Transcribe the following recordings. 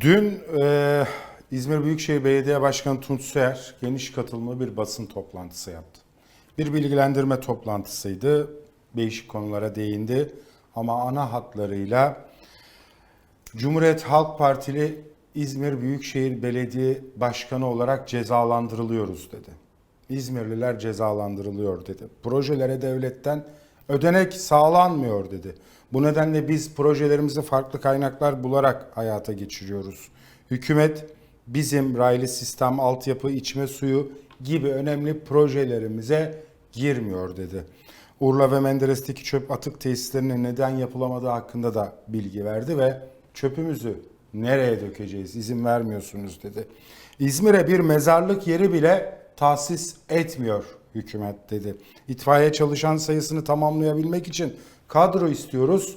Dün e, İzmir Büyükşehir Belediye Başkanı Tunç Soyer geniş katılımlı bir basın toplantısı yaptı. Bir bilgilendirme toplantısıydı. Değişik konulara değindi ama ana hatlarıyla Cumhuriyet Halk Partili İzmir Büyükşehir Belediye Başkanı olarak cezalandırılıyoruz dedi. İzmirliler cezalandırılıyor dedi. Projelere devletten ödenek sağlanmıyor dedi. Bu nedenle biz projelerimizi farklı kaynaklar bularak hayata geçiriyoruz. Hükümet bizim raylı sistem, altyapı, içme suyu gibi önemli projelerimize girmiyor dedi. Urla ve Menderes'teki çöp atık tesislerinin neden yapılamadığı hakkında da bilgi verdi ve çöpümüzü nereye dökeceğiz izin vermiyorsunuz dedi. İzmir'e bir mezarlık yeri bile tahsis etmiyor hükümet dedi. İtfaiye çalışan sayısını tamamlayabilmek için kadro istiyoruz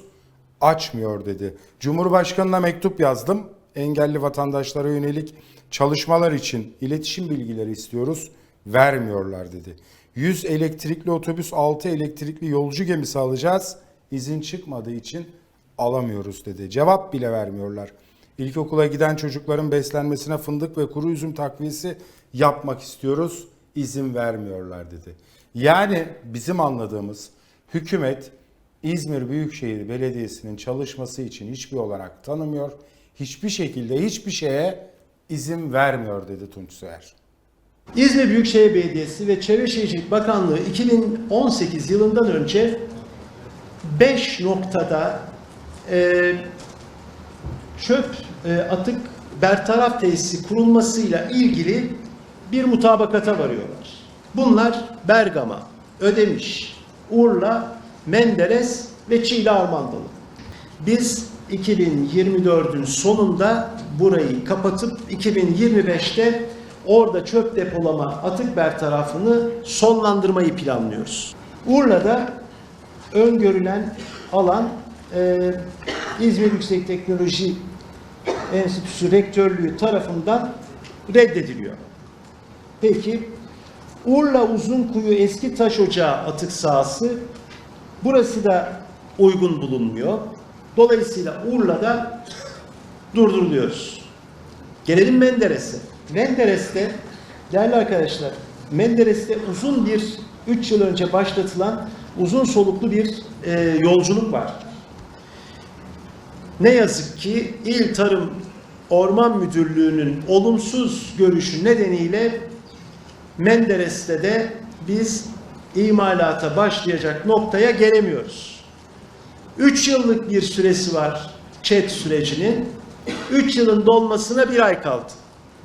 açmıyor dedi. Cumhurbaşkanına mektup yazdım. Engelli vatandaşlara yönelik çalışmalar için iletişim bilgileri istiyoruz. Vermiyorlar dedi. 100 elektrikli otobüs, 6 elektrikli yolcu gemisi alacağız. İzin çıkmadığı için alamıyoruz dedi. Cevap bile vermiyorlar. İlkokula giden çocukların beslenmesine fındık ve kuru üzüm takviyesi yapmak istiyoruz. İzin vermiyorlar dedi. Yani bizim anladığımız hükümet İzmir Büyükşehir Belediyesi'nin çalışması için hiçbir olarak tanımıyor. Hiçbir şekilde hiçbir şeye izin vermiyor dedi Tunç Soyer. İzmir Büyükşehir Belediyesi ve Çevre Şehircilik Bakanlığı 2018 yılından önce 5 noktada e, çöp e, atık bertaraf tesisi kurulmasıyla ilgili bir mutabakata varıyorlar. Bunlar Bergama, Ödemiş, Urla, Menderes ve Çiğli Armandalı. Biz 2024'ün sonunda burayı kapatıp 2025'te orada çöp depolama atık bertarafını sonlandırmayı planlıyoruz. Urla'da öngörülen alan e, İzmir Yüksek Teknoloji Enstitüsü Rektörlüğü tarafından reddediliyor. Peki Urla Uzunkuyu Eski Taş Ocağı atık sahası burası da uygun bulunmuyor. Dolayısıyla Urla'da durduruluyoruz. Gelelim Menderes'e. Menderes'te değerli arkadaşlar Menderes'te uzun bir 3 yıl önce başlatılan uzun soluklu bir e, yolculuk var. Ne yazık ki İl Tarım Orman Müdürlüğü'nün olumsuz görüşü nedeniyle Menderes'te de biz imalata başlayacak noktaya gelemiyoruz. 3 yıllık bir süresi var ÇED sürecinin. 3 yılın dolmasına bir ay kaldı.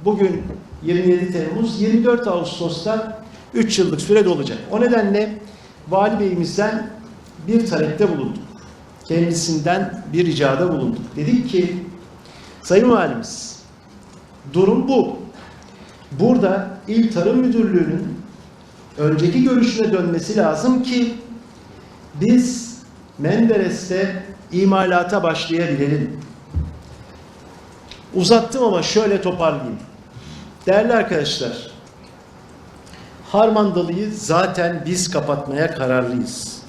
Bugün 27 Temmuz, 24 Ağustos'ta 3 yıllık süre dolacak. O nedenle Vali Bey'imizden bir talepte bulunduk. Kendisinden bir ricada bulunduk. Dedik ki, Sayın Valimiz, durum bu. Burada İl Tarım Müdürlüğü'nün önceki görüşüne dönmesi lazım ki biz Menderes'te imalata başlayabilelim. Uzattım ama şöyle toparlayayım. Değerli arkadaşlar, Harmandalı'yı zaten biz kapatmaya kararlıyız.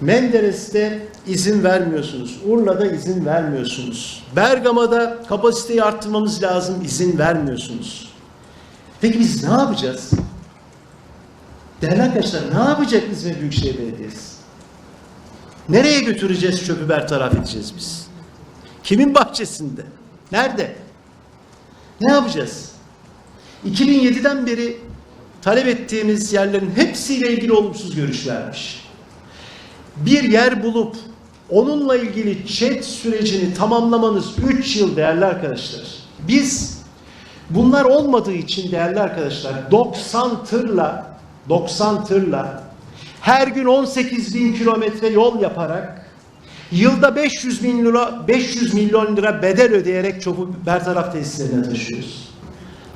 Menderes'te izin vermiyorsunuz. Urla'da izin vermiyorsunuz. Bergama'da kapasiteyi arttırmamız lazım, izin vermiyorsunuz. Peki biz ne yapacağız? Değerli arkadaşlar ne yapacak İzmir Büyükşehir Belediyesi? Nereye götüreceğiz çöpü bertaraf edeceğiz biz? Kimin bahçesinde? Nerede? Ne yapacağız? 2007'den beri talep ettiğimiz yerlerin hepsiyle ilgili olumsuz görüş vermiş. Bir yer bulup onunla ilgili chat sürecini tamamlamanız 3 yıl değerli arkadaşlar. Biz bunlar olmadığı için değerli arkadaşlar 90 tırla 90 tırla her gün 18 bin kilometre yol yaparak yılda 500 bin lira 500 milyon lira bedel ödeyerek çöpü bertaraf tesislerine taşıyoruz.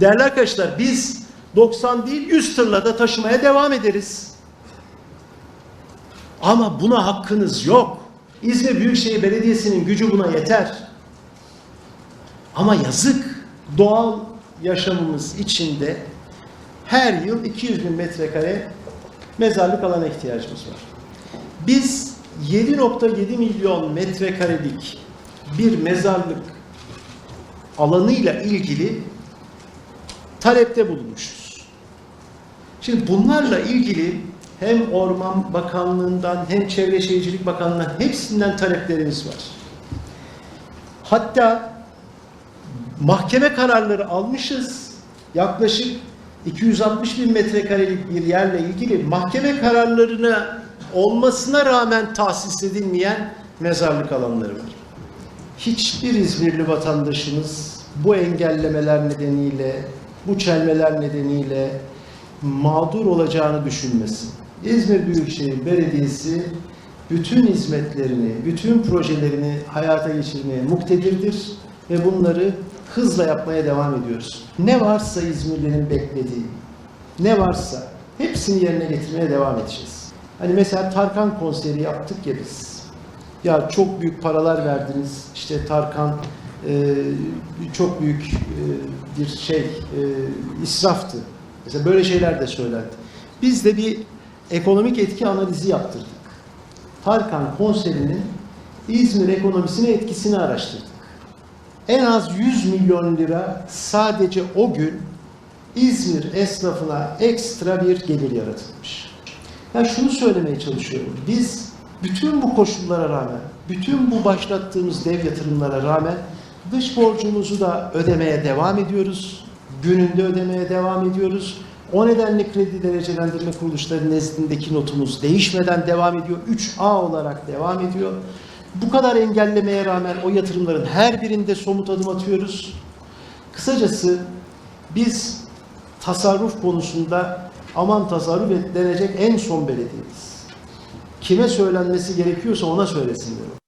Değerli arkadaşlar biz 90 değil 100 tırla da taşımaya devam ederiz. Ama buna hakkınız yok. İzmir Büyükşehir Belediyesi'nin gücü buna yeter. Ama yazık doğal yaşamımız içinde her yıl 200 bin metrekare mezarlık alana ihtiyacımız var. Biz 7.7 milyon metrekarelik bir mezarlık alanıyla ilgili talepte bulunmuşuz. Şimdi bunlarla ilgili hem Orman Bakanlığı'ndan hem Çevre Şehircilik Bakanlığı'ndan hepsinden taleplerimiz var. Hatta mahkeme kararları almışız. Yaklaşık 260 bin metrekarelik bir yerle ilgili mahkeme kararlarına olmasına rağmen tahsis edilmeyen mezarlık alanları var. Hiçbir İzmirli vatandaşımız bu engellemeler nedeniyle, bu çelmeler nedeniyle mağdur olacağını düşünmesin. İzmir Büyükşehir Belediyesi bütün hizmetlerini, bütün projelerini hayata geçirmeye muktedirdir ve bunları hızla yapmaya devam ediyoruz. Ne varsa İzmirlilerin beklediği, ne varsa hepsini yerine getirmeye devam edeceğiz. Hani mesela Tarkan konseri yaptık ya biz. Ya çok büyük paralar verdiniz. İşte Tarkan e, çok büyük e, bir şey e, israftı. Mesela böyle şeyler de söylendi. Biz de bir ekonomik etki analizi yaptırdık. Tarkan konserinin İzmir ekonomisine etkisini araştırdık. En az 100 milyon lira sadece o gün İzmir esnafına ekstra bir gelir yaratılmış. Ben şunu söylemeye çalışıyorum. Biz bütün bu koşullara rağmen, bütün bu başlattığımız dev yatırımlara rağmen dış borcumuzu da ödemeye devam ediyoruz. Gününde ödemeye devam ediyoruz. O nedenle kredi derecelendirme kuruluşları nezdindeki notumuz değişmeden devam ediyor. 3A olarak devam ediyor. Bu kadar engellemeye rağmen o yatırımların her birinde somut adım atıyoruz. Kısacası biz tasarruf konusunda aman tasarruf et denecek en son belediyeyiz. Kime söylenmesi gerekiyorsa ona söylesin diyorum.